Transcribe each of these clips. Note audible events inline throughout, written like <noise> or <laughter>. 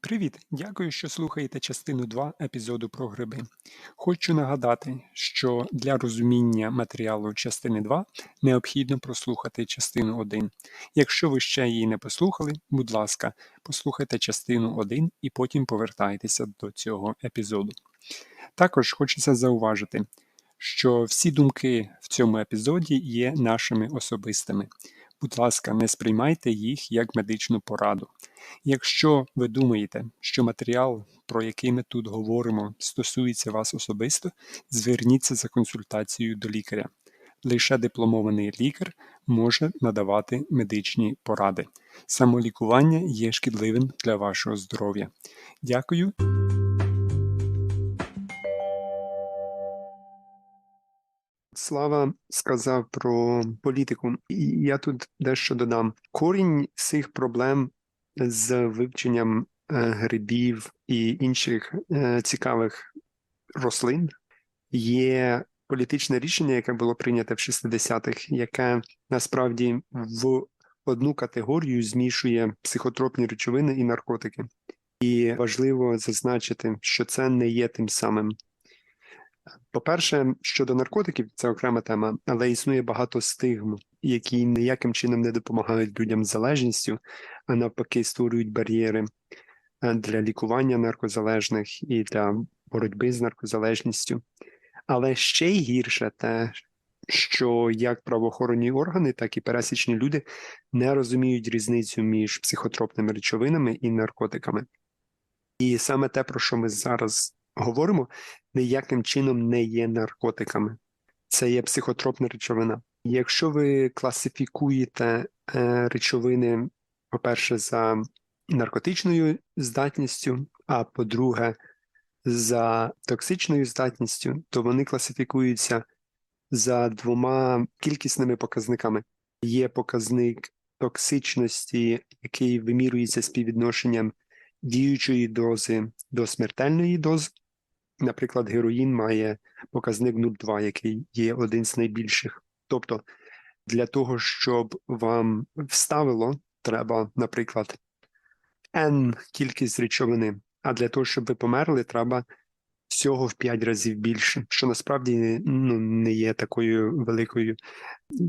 Привіт! Дякую, що слухаєте частину 2 епізоду про гриби. Хочу нагадати, що для розуміння матеріалу частини 2 необхідно прослухати частину 1. Якщо ви ще її не послухали, будь ласка, послухайте частину 1 і потім повертайтеся до цього епізоду. Також хочеться зауважити, що всі думки в цьому епізоді є нашими особистими. Будь ласка, не сприймайте їх як медичну пораду. Якщо ви думаєте, що матеріал, про який ми тут говоримо, стосується вас особисто, зверніться за консультацією до лікаря. Лише дипломований лікар може надавати медичні поради. Самолікування є шкідливим для вашого здоров'я. Дякую. Слава сказав про політику, і я тут дещо додам. Корінь цих проблем з вивченням е, грибів і інших е, цікавих рослин є політичне рішення, яке було прийнято в 60-х, яке насправді в одну категорію змішує психотропні речовини і наркотики. І важливо зазначити, що це не є тим самим. По-перше, щодо наркотиків, це окрема тема, але існує багато стигм, які ніяким чином не допомагають людям з залежністю, а навпаки, створюють бар'єри е, для лікування наркозалежних і для боротьби з наркозалежністю. Але ще й гірше те, що як правоохоронні органи, так і пересічні люди не розуміють різницю між психотропними речовинами і наркотиками. І саме те, про що ми зараз говоримо, ніяким чином не є наркотиками. Це є психотропна речовина. Якщо ви класифікуєте е, речовини, по-перше, за наркотичною здатністю, а по-друге, за токсичною здатністю, то вони класифікуються за двома кількісними показниками. Є показник токсичності, який вимірюється співвідношенням діючої дози до смертельної дози, Наприклад, героїн має показник 0,2, який є один з найбільших. Тобто, для того, щоб вам вставило, треба, наприклад, N кількість речовини, а для того, щоб ви померли, треба всього в 5 разів більше, що насправді ну, не є такою великою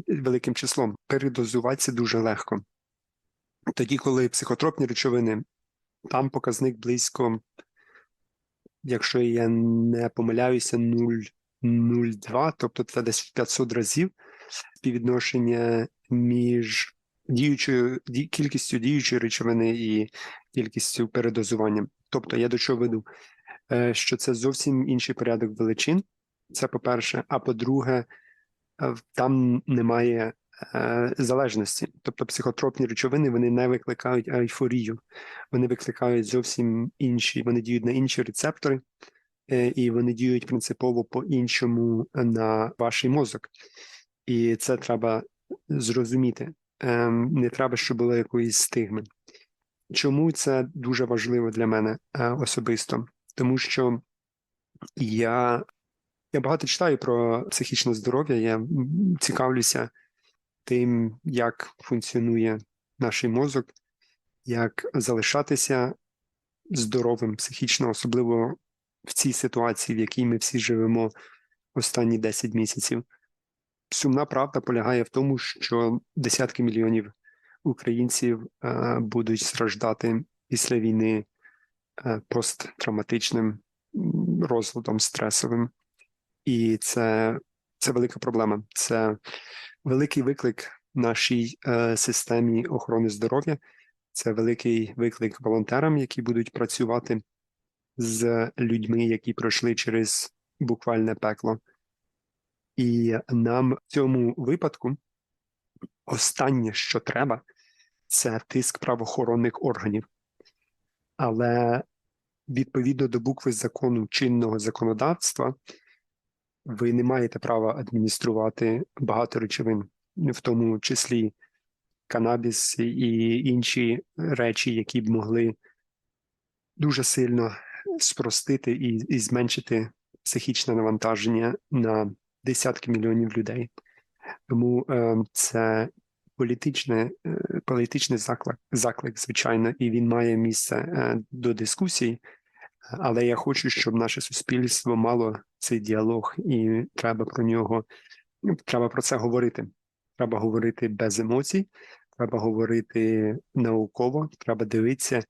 великим числом. Передозуватися дуже легко. Тоді, коли психотропні речовини, там показник близько якщо я не помиляюся, 0,02, тобто це десь 500 разів співвідношення між діючою ді, кількістю діючої речовини і кількістю передозування. Тобто я до чого веду, е, що це зовсім інший порядок величин. Це по-перше, а по-друге, е, там немає залежності, тобто психотропні речовини вони не викликають ейфорію, вони викликають зовсім інші, вони діють на інші рецептори, е, і вони діють принципово по-іншому на ваш мозок. І це треба зрозуміти. Ем, не треба, щоб було якоїсь стигми. Чому це дуже важливо для мене е, особисто? Тому що я я багато читаю про психічне здоров'я, я цікавлюся тим, як функціонує наш мозок, як залишатися здоровим психічно, особливо в цій ситуації, в якій ми всі живемо останні 10 місяців. Сумна правда полягає в тому, що десятки мільйонів українців е, будуть страждати після війни е, посттравматичним розладом стресовим, і це це велика проблема. Це великий виклик нашій е, системі охорони здоров'я. Це великий виклик волонтерам, які будуть працювати з людьми, які пройшли через буквальне пекло. І нам в цьому випадку останнє, що треба, це тиск правоохоронних органів. Але відповідно до букви закону чинного законодавства, ви не маєте права адмініструвати багато речовин, в тому числі канабіс і інші речі, які б могли дуже сильно спростити і, і зменшити психічне навантаження на десятки мільйонів людей. Тому е, це політичне е, політичний заклик, заклик, звичайно, і він має місце е, до дискусії. Але я хочу, щоб наше суспільство мало цей діалог, і треба про нього, ну, треба про це говорити. Треба говорити без емоцій, треба говорити науково, треба дивитися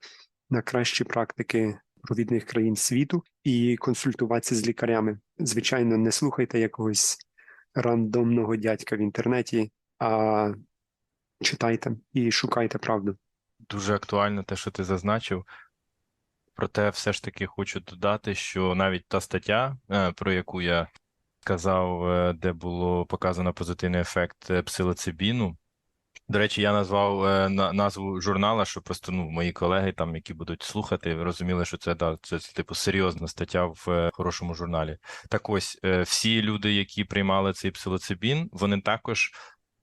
на кращі практики провідних країн світу і консультуватися з лікарями. Звичайно, не слухайте якогось рандомного дядька в інтернеті, а читайте і шукайте правду. Дуже актуально те, що ти зазначив. Проте, все ж таки хочу додати, що навіть та стаття, е, про яку я казав, е, де було показано позитивний ефект е, псилоцибіну. До речі, я назвав на- назву журнала, щоб просто ну, мої колеги, там, які будуть слухати, розуміли, що це, да, це, це типу серйозна стаття в хорошому журналі. Так ось, всі люди, які приймали цей псилоцибін, вони також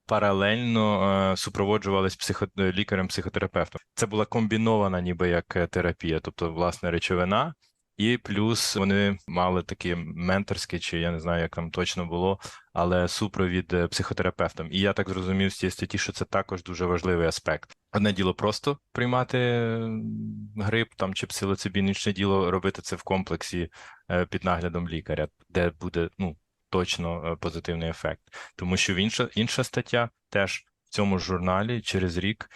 паралельно е, супроводжувались психо... е, лікарем-психотерапевтом. Це була комбінована ніби як е, терапія, тобто власне речовина, і плюс вони мали таке менторське, чи я не знаю, як там точно було, але супровід психотерапевтом. І я так зрозумів з цієї статті, що це також дуже важливий аспект. Одне діло просто приймати грип там чи псилоцибін, інше діло робити це в комплексі під наглядом лікаря, де буде ну точно е, позитивний ефект. Тому що інша, інша стаття теж в цьому ж журналі через рік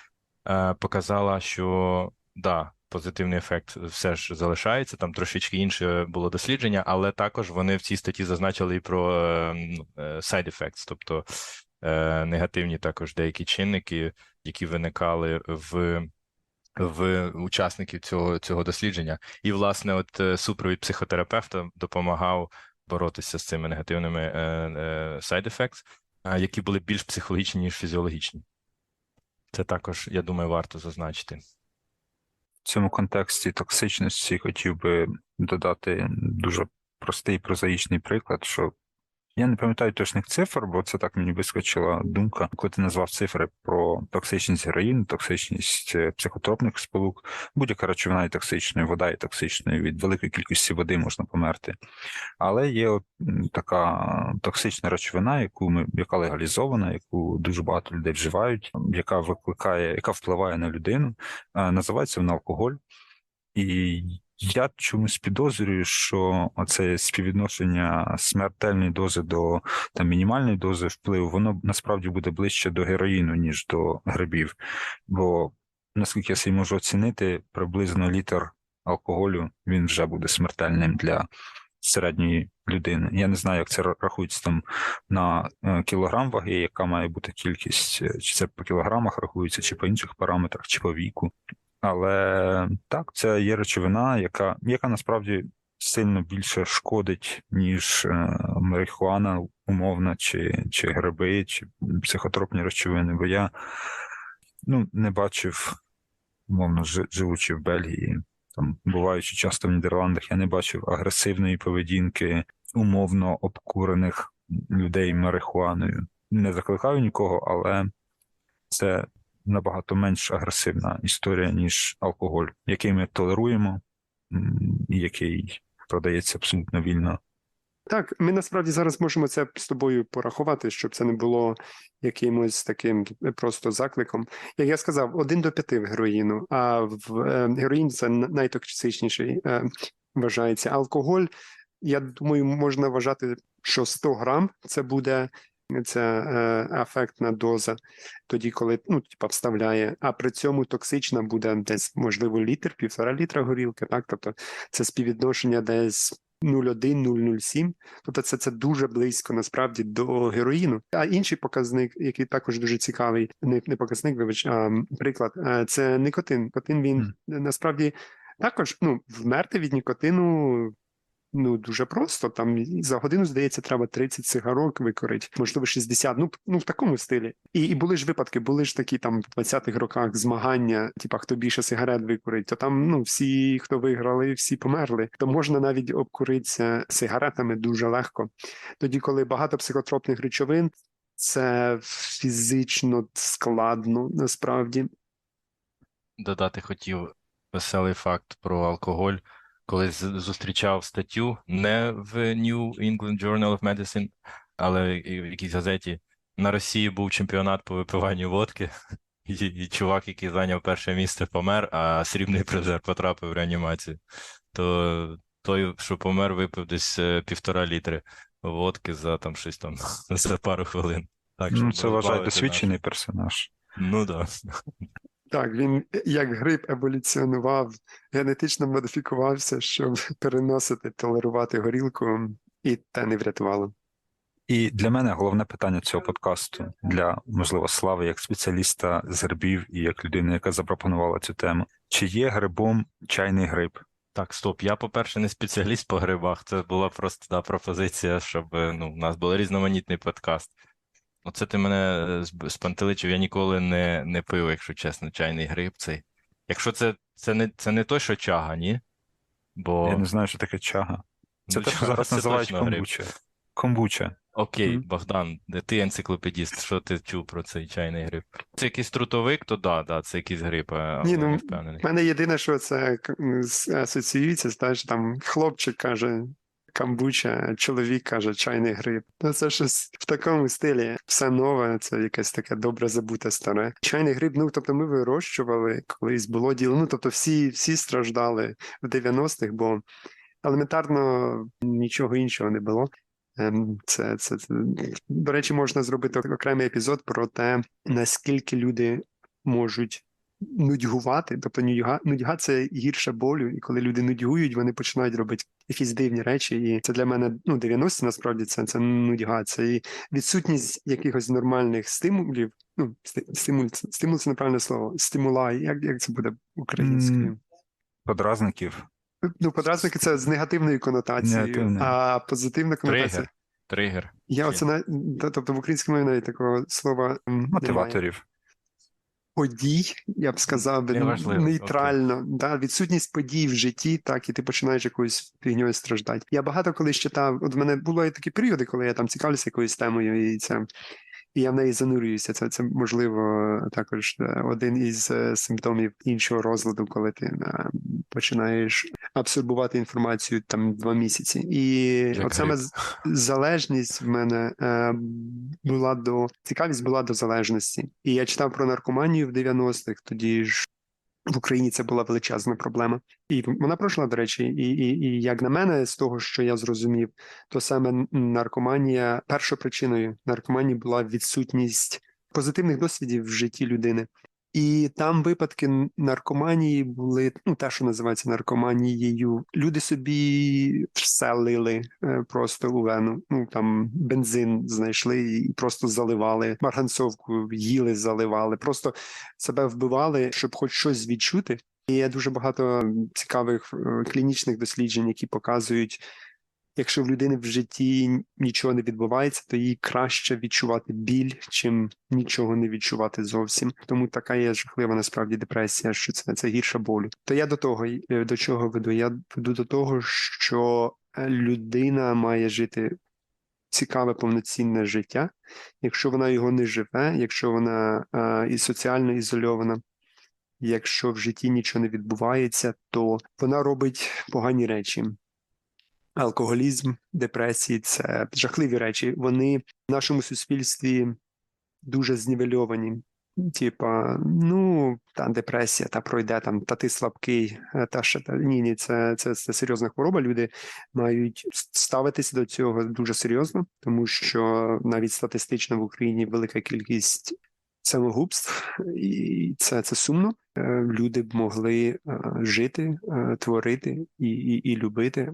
е, показала, що да, позитивний ефект все ж залишається. Там трошечки інше було дослідження, але також вони в цій статті зазначили і про е, е, side effects, тобто негативні також деякі чинники, які виникали в. В учасників цього цього дослідження, і власне, от супровід психотерапевта допомагав боротися з цими негативними е, е, е, які були більш психологічні, ніж фізіологічні. Це також, я думаю, варто зазначити. В цьому контексті токсичності хотів би додати дуже простий прозаїчний приклад, що я не пам'ятаю точних цифр, бо це так мені вискочила думка, коли ти назвав цифри про токсичність героїну, токсичність е, психотропних сполук. Будь-яка речовина є токсичною, вода є токсичною, від великої кількості води можна померти. Але є от така токсична речовина, яку ми яка легалізована, яку дуже багато людей вживають, яка викликає, яка впливає на людину. Е, Називається вона алкоголь. І я чомусь підозрюю, що оце співвідношення смертельної дози до там, мінімальної дози впливу, воно насправді буде ближче до героїну, ніж до грибів. Бо, наскільки я собі можу оцінити, приблизно літр алкоголю він вже буде смертельним для середньої людини. Я не знаю, як це рахується там на е, кілограм ваги, яка має бути кількість, е, чи це по кілограмах рахується, чи по інших параметрах, чи по віку. Але так, це є речовина, яка, яка насправді сильно більше шкодить, ніж е, марихуана умовна, чи, чи гриби, чи психотропні речовини. Бо я ну, не бачив, умовно, живучи в Бельгії, там, буваючи часто в Нідерландах, я не бачив агресивної поведінки умовно обкурених людей марихуаною. Не закликаю нікого, але це набагато менш агресивна історія, ніж алкоголь, який ми толеруємо, і який продається абсолютно вільно. Так, ми насправді зараз можемо це з тобою порахувати, щоб це не було якимось таким просто закликом. Як я сказав, один до п'яти в героїну, а в е, героїн це найтоксичніший е, вважається. Алкоголь, я думаю, можна вважати, що 100 грам це буде це е, ефектна доза, тоді, коли ну, типа, вставляє, а при цьому токсична буде десь, можливо, літр, півтора літра горілки, так? Тобто це співвідношення десь 0,1-0,07. Тобто це, це дуже близько насправді до героїну. А інший показник, який також дуже цікавий, не, не показник, вибач, а приклад, е, це никотин. Никотин він Мгм. насправді також ну, вмерти від нікотину. Ну, дуже просто. Там за годину, здається, треба 30 цигарок викорити, можливо, 60, ну, ну в такому стилі. І, і були ж випадки, були ж такі там в 20-х роках змагання, типа хто більше сигарет викурить, то там ну всі, хто виграли, всі померли. То можна навіть обкуритися сигаретами дуже легко. Тоді, коли багато психотропних речовин, це фізично складно насправді. Додати хотів веселий факт про алкоголь. Колись зустрічав статтю не в New England Journal of Medicine, але в якійсь газеті. На Росії був чемпіонат по випиванню водки. <laughs> і, і чувак, який зайняв перше місце, помер, а срібний призер потрапив в реанімацію. То той, що помер, випив десь е, півтора літри водки за там щось там <laughs> за пару хвилин. Так, Ну, це вважає досвідчений персонаж. Ну так. Так, він як гриб еволюціонував, генетично модифікувався, щоб переносити, толерувати горілку, і те не врятувало. І для мене головне питання цього подкасту для, можливо, слави як спеціаліста з грибів і як людини, яка запропонувала цю тему. Чи є грибом чайний гриб? Так, стоп. Я, по-перше, не спеціаліст по грибах. Це була просто да, пропозиція, щоб е, ну, у нас був різноманітний подкаст. Оце ти мене е, спантеличив. Я ніколи не, не пив, якщо чесно, чайний гриб цей. Якщо це, це, не, це не той, що чага, ні? Бо Я не знаю, що таке чага. Це ну, те, що зараз це називають точно гриб. комбуча. Комбуча. Окей, Мгм. Богдан, ти енциклопедіст, що ти чув про цей чайний гриб? Це якийсь трутовик, то да, да, це якийсь гриб, але Ні, не ну, впевнений. У мене єдине, що це асоціюється, знаєш, там хлопчик каже камбуча, чоловік каже чайний гриб. Ну, це щось в такому стилі. Все нове, це якесь таке добре забуте старе. Чайний гриб, ну тобто ми вирощували колись було діло. Ну тобто всі, всі страждали в 90-х, бо елементарно нічого іншого не було. Ем, Це, це, це до речі, можна зробити окремий епізод про те, наскільки люди можуть нудьгувати. Тобто нудьга, нудьга це гірше болю, і коли люди нудьгують, вони починають робити якісь дивні речі. І це для мене ну 90 насправді це, це нудьга, це і відсутність якихось нормальних стимулів. Ну, сти- стимуль, стимул це неправильне слово. Стимула, як, як це буде українською? Подразників. Ну, подразники це з негативною конотацією, Негативною. а позитивна конотація. Тригер. Тригер. Я оце на тобто в українській мові навіть такого слова м, немає. Подій, я б сказав би Неважливо, нейтрально. Да, відсутність подій в житті, так, і ти починаєш якоюсь фігньою страждати. Я багато коли читав, от в мене були такі періоди, коли я там цікавлюся якоюсь темою, і це. І я в неї занурююся. Це, це можливо також е, один із е, симптомів іншого розладу, коли ти е, починаєш абсорбувати інформацію там два місяці. І от саме залежність в мене була до цікавість була до залежності. І я читав про наркоманію в 90-х, тоді ж в Україні це була величезна проблема. І вона пройшла, до речі, і, і, і як на мене, з того, що я зрозумів, то саме наркоманія, першою причиною наркоманії була відсутність позитивних досвідів в житті людини. І там випадки наркоманії були, ну те, що називається наркоманією. Люди собі все лили е, просто у вену. Ну там бензин знайшли і просто заливали марганцовку, їли, заливали, просто себе вбивали, щоб хоч щось відчути. І є дуже багато цікавих е, клінічних досліджень, які показують, якщо в людини в житті нічого не відбувається, то їй краще відчувати біль, чим нічого не відчувати зовсім. Тому така є жахлива насправді депресія, що це, це гірше болю. То я до того е, до чого веду? Я веду до того, що е, людина має жити цікаве повноцінне життя, якщо вона його не живе, якщо вона е, і соціально ізольована. Якщо в житті нічого не відбувається, то вона робить погані речі. Алкоголізм, депресії це жахливі речі. Вони в нашому суспільстві дуже знівельовані. Типа, ну, та депресія, та пройде там, та ти слабкий, та ще та ні, ні, це, це, це серйозна хвороба. Люди мають ставитися до цього дуже серйозно, тому що навіть статистично в Україні велика кількість самогубств, і це, це сумно. Е, Люди б могли е, жити, е, творити і, і, і любити.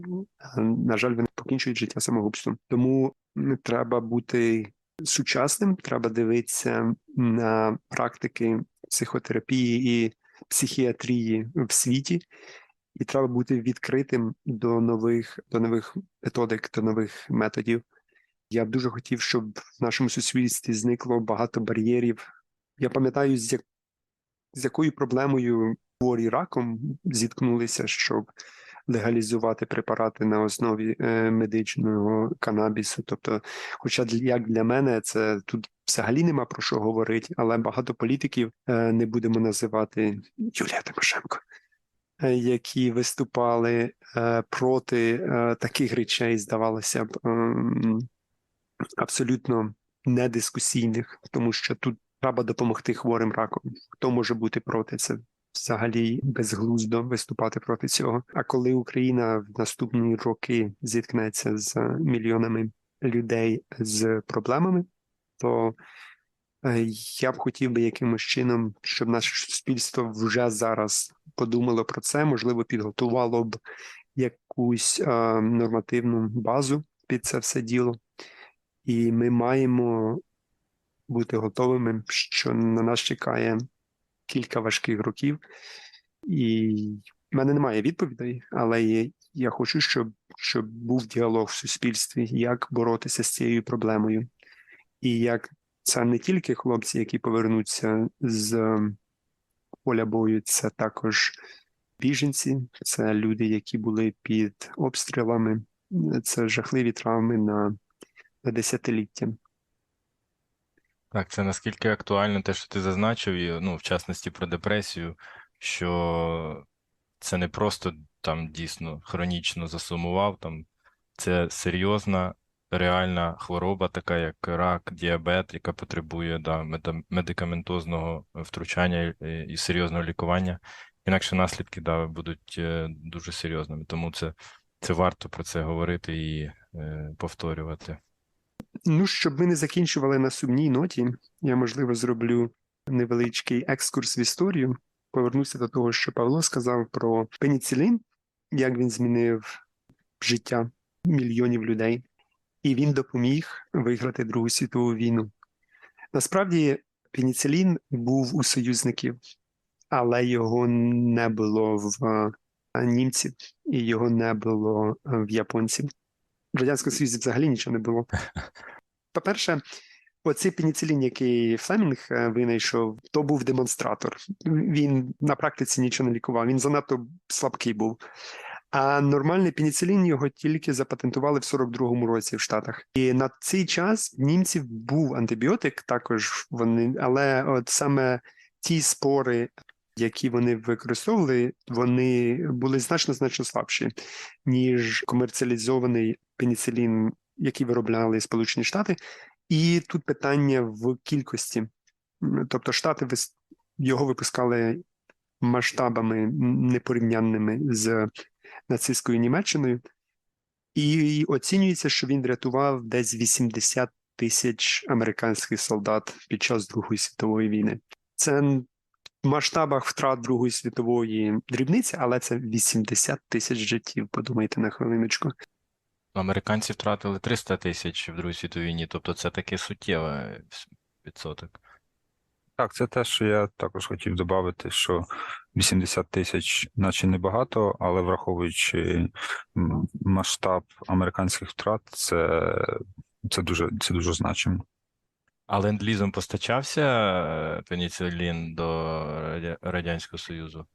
На жаль, вони покінчують життя самогубством. Тому треба бути сучасним, треба дивитися на практики психотерапії і психіатрії в світі, і треба бути відкритим до нових, до нових методик, до нових методів. Я б дуже хотів, щоб в нашому суспільстві зникло багато бар'єрів. Я пам'ятаю, з, як, з якою проблемою хворі раком зіткнулися, щоб легалізувати препарати на основі е, медичного канабісу. Тобто, хоча як для мене це тут взагалі нема про що говорити, але багато політиків е, не будемо називати Юлія Тимошенко. е, Які виступали е, проти е, таких речей, здавалося б, ем, абсолютно недискусійних, тому що тут треба допомогти хворим раком. Хто може бути проти це? Взагалі безглуздо виступати проти цього. А коли Україна в наступні роки зіткнеться з мільйонами людей з проблемами, то е, я б хотів би якимось чином, щоб наше суспільство вже зараз подумало про це, можливо, підготувало б якусь е, нормативну базу під це все діло, і ми маємо бути готовими, що на нас чекає кілька важких років, і в мене немає відповідей, але є, я хочу, щоб, щоб був діалог в суспільстві, як боротися з цією проблемою, і як це не тільки хлопці, які повернуться з поля бою, це також біженці, це люди, які були під обстрілами, це жахливі травми на, на десятиліття. Так, це наскільки актуально те, що ти зазначив, і, ну, в частності про депресію, що це не просто там дійсно хронічно засумував, там це серйозна, реальна хвороба, така як рак, діабет, яка потребує да, медикаментозного втручання і, серйозного лікування. Інакше наслідки да, будуть е, дуже серйозними. Тому це, це варто про це говорити і е, повторювати. Ну, щоб ми не закінчували на сумній ноті, я, можливо, зроблю невеличкий екскурс в історію. Повернуся до того, що Павло сказав про пеніцилін, як він змінив життя мільйонів людей, і він допоміг виграти Другу світову війну. Насправді, пеніцилін був у союзників, але його не було в німців, і його не було в японців. В Радянському Союзі взагалі нічого не було. <laughs> По-перше, оцей пеніцилін, який Флемінг е, винайшов, то був демонстратор. Він на практиці нічого не лікував, він занадто слабкий був. А нормальний пеніцилін його тільки запатентували в 42-му році в Штатах. І на цей час в німців був антибіотик, також вони, але от саме ті спори, які вони використовували, вони були значно значно слабші, ніж комерціалізований пеніцилін, який виробляли Сполучені Штати. І тут питання в кількості. Тобто Штати його випускали масштабами непорівнянними з нацистською Німеччиною, і оцінюється, що він врятував десь 80 тисяч американських солдат під час Другої світової війни. Це в масштабах втрат Другої світової дрібниці, але це 80 тисяч життів. Подумайте на хвилиночку. Американці втратили 300 тисяч в Другій світовій війні, тобто це таки суттєвий відсоток. Так, це те, що я також хотів додати, що 80 тисяч, наче небагато, але враховуючи масштаб американських втрат, це, це дуже це дуже значимо. А ленд-лізом постачався е, пеніцилін до Радянського Союзу?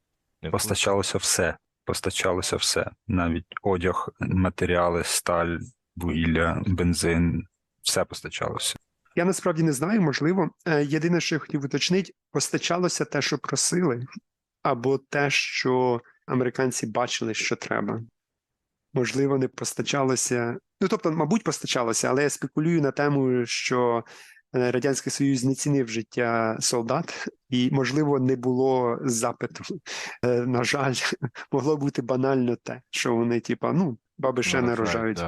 Не? Постачалося все. Постачалося все. Навіть одяг, матеріали, сталь, вугілля, бензин, все постачалося. Я насправді не знаю, можливо. Е, Єдине, що я хотів уточнити, постачалося те, що просили, або те, що американці бачили, що треба. Можливо, не постачалося. Ну, тобто, мабуть, постачалося, але я спекулюю на тему, що Радянський Союз не цінив життя солдат, і, можливо, не було запиту. Е, На жаль, <laughs> могло бути банально те, що вони, типа, ну, баби ще Ну, не рожають.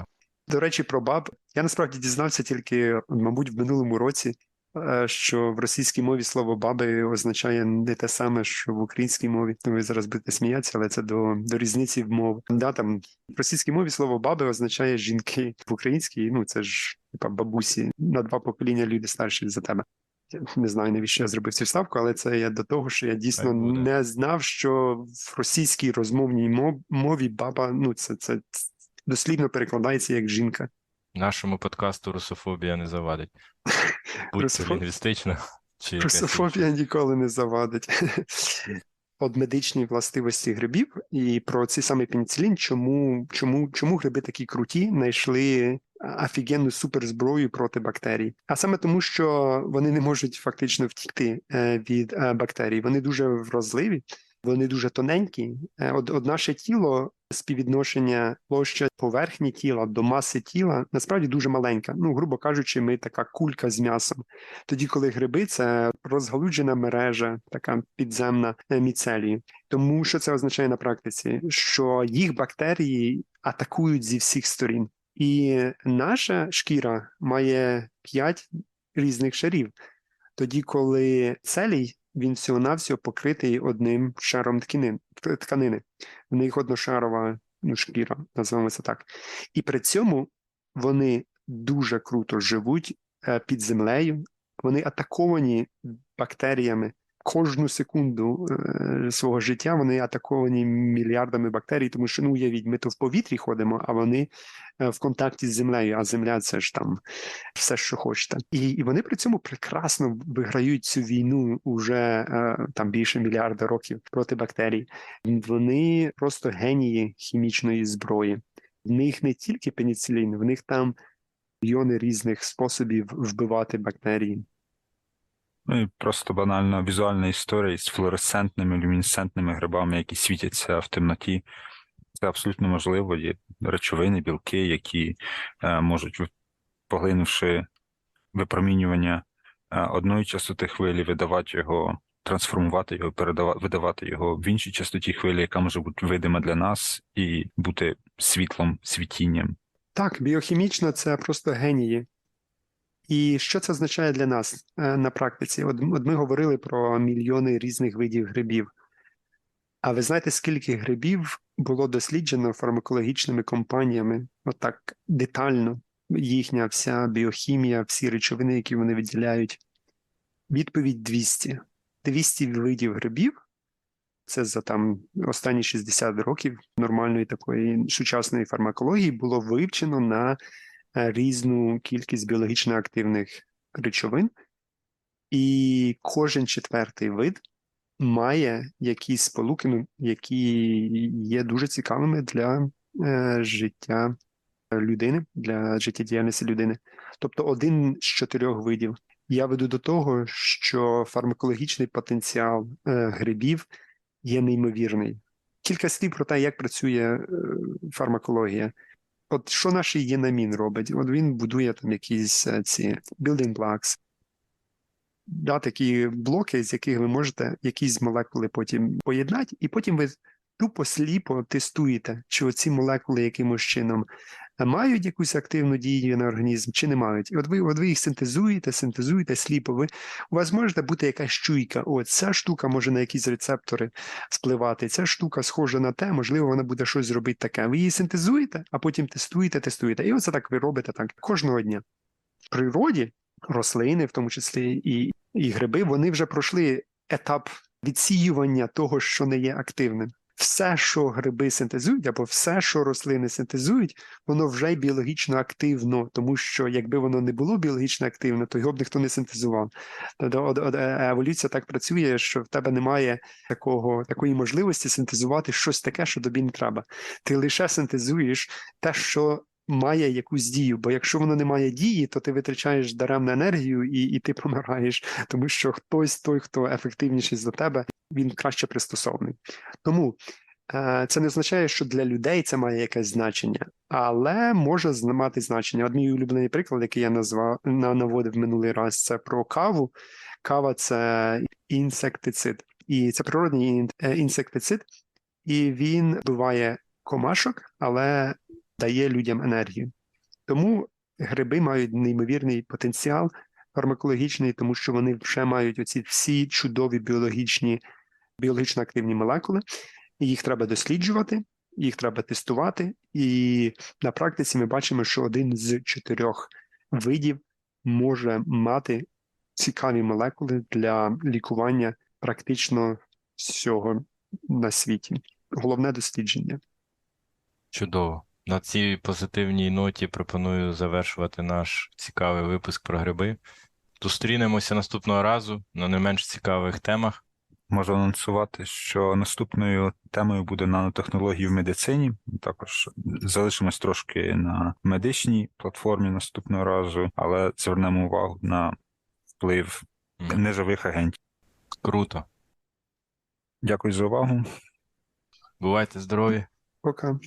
До речі, про баб. Я насправді дізнався тільки, мабуть, в минулому році, е, що в російській мові слово баби означає не те саме, що в українській мові. Ви зараз будете сміятися, але це до, до різниці в мов. Да, там в російській мові слово баби означає жінки в українській. Ну це ж типа бабусі на два покоління люди старші за тебе. Я не знаю, навіщо я зробив цю ставку, але це я до того, що я дійсно не знав, що в російській розмовній мов- мові баба, ну це, це дослівно перекладається як жінка. Нашому подкасту русофобія не завадить. Будь Русофоб- лінгвістична чи. Русофобія ніколи не завадить. От медичні властивості грибів і про цей самий пеніцилін, чому, чому, чому гриби такі круті, знайшли офігенну суперзброю проти бактерій. А саме тому, що вони не можуть фактично втікти е, від е, бактерій. Вони дуже вразливі, вони дуже тоненькі. Е, От, от наше тіло співвідношення площа поверхні тіла до маси тіла насправді дуже маленька. Ну, грубо кажучи, ми така кулька з м'ясом. Тоді, коли гриби це розгалуджена мережа, така підземна е, міцелії. Тому що це означає на практиці, що їх бактерії атакують зі всіх сторін. І наша шкіра має п'ять різних шарів. Тоді, коли целій, він всього-навсього покритий одним шаром тканин, тканини. В них одношарова ну, шкіра, називаємо це так. І при цьому вони дуже круто живуть е, під землею, вони атаковані бактеріями. Кожну секунду е, свого життя вони атаковані мільярдами бактерій, тому що ну уявіть, ми то в повітрі ходимо, а вони е, в контакті з землею, а земля це ж там все, що хочете. І, і вони при цьому прекрасно виграють цю війну уже е, там більше мільярда років проти бактерій. Вони просто генії хімічної зброї. В них не тільки пеніцилін, в них там мільйони різних способів вбивати бактерії. Ну і просто банальна візуальна історія з флуоресцентними, люмінесцентними грибами, які світяться в темноті. Це абсолютно можливо. Є речовини, білки, які е, можуть, поглинувши випромінювання е, одної частоти хвилі, видавати його, трансформувати його, передавати, видавати його в іншій частоті хвилі, яка може бути видима для нас, і бути світлом, світінням. Так, біохімічно це просто генії. І що це означає для нас е, на практиці? От, от ми говорили про мільйони різних видів грибів. А ви знаєте, скільки грибів було досліджено фармакологічними компаніями, отак детально, їхня вся біохімія, всі речовини, які вони виділяють? Відповідь 200. 200 видів грибів. Це за там останні 60 років нормальної такої сучасної фармакології було вивчено на різну кількість біологічно активних речовин, і кожен четвертий вид має якісь сполуки, ну, які є дуже цікавими для е, життя людини, для життєдіяльності людини. Тобто один з чотирьох видів. Я веду до того, що фармакологічний потенціал е, грибів є неймовірний. Кілька слів про те, як працює е, фармакологія. От що наш єнамін робить? От він будує там якісь е, ці building blocks, да, такі блоки, з яких ви можете якісь молекули потім поєднати, і потім ви тупо сліпо тестуєте, чи оці молекули якимось чином мають якусь активну дію на організм, чи не мають. І от ви, от ви їх синтезуєте, синтезуєте сліпо. Ви, у вас може бути якась чуйка. О, ця штука може на якісь рецептори впливати, ця штука схожа на те, можливо, вона буде щось зробити таке. Ви її синтезуєте, а потім тестуєте, тестуєте. І оце так ви робите так кожного дня. В природі рослини, в тому числі і, і гриби, вони вже пройшли етап відсіювання того, що не є активним. Все, що гриби синтезують, або все, що рослини синтезують, воно вже біологічно активно, тому що якби воно не було біологічно активне, то його б ніхто не синтезував. Е, еволюція так працює, що в тебе немає такого, такої можливості синтезувати щось таке, що тобі не треба. Ти лише синтезуєш те, що має якусь дію, бо якщо воно не має дії, то ти витрачаєш даремну енергію і, і ти помираєш, тому що хтось, той, хто ефективніший за тебе, він краще пристосований. Тому е, це не означає, що для людей це має якесь значення, але може мати значення. От мій улюблений приклад, який я назвав на наводив минулий раз, це про каву. Кава це інсектицид, і це природний е, інсектицид, і він вбиває комашок, але дає людям енергію. Тому гриби мають неймовірний потенціал фармакологічний, тому що вони вже мають оці всі чудові біологічні, біологічно активні молекули, і їх треба досліджувати, їх треба тестувати. І на практиці ми бачимо, що один з чотирьох видів може мати цікаві молекули для лікування практично всього на світі. Головне дослідження. Чудово. На цій позитивній ноті пропоную завершувати наш цікавий випуск про гриби. Зустрінемося наступного разу на не менш цікавих темах. Можу анонсувати, що наступною темою буде нанотехнології в медицині. Також залишимось трошки на медичній платформі наступного разу, але звернемо увагу на вплив М, неживих агентів. Круто. Дякую за увагу. Бувайте здорові. Пока.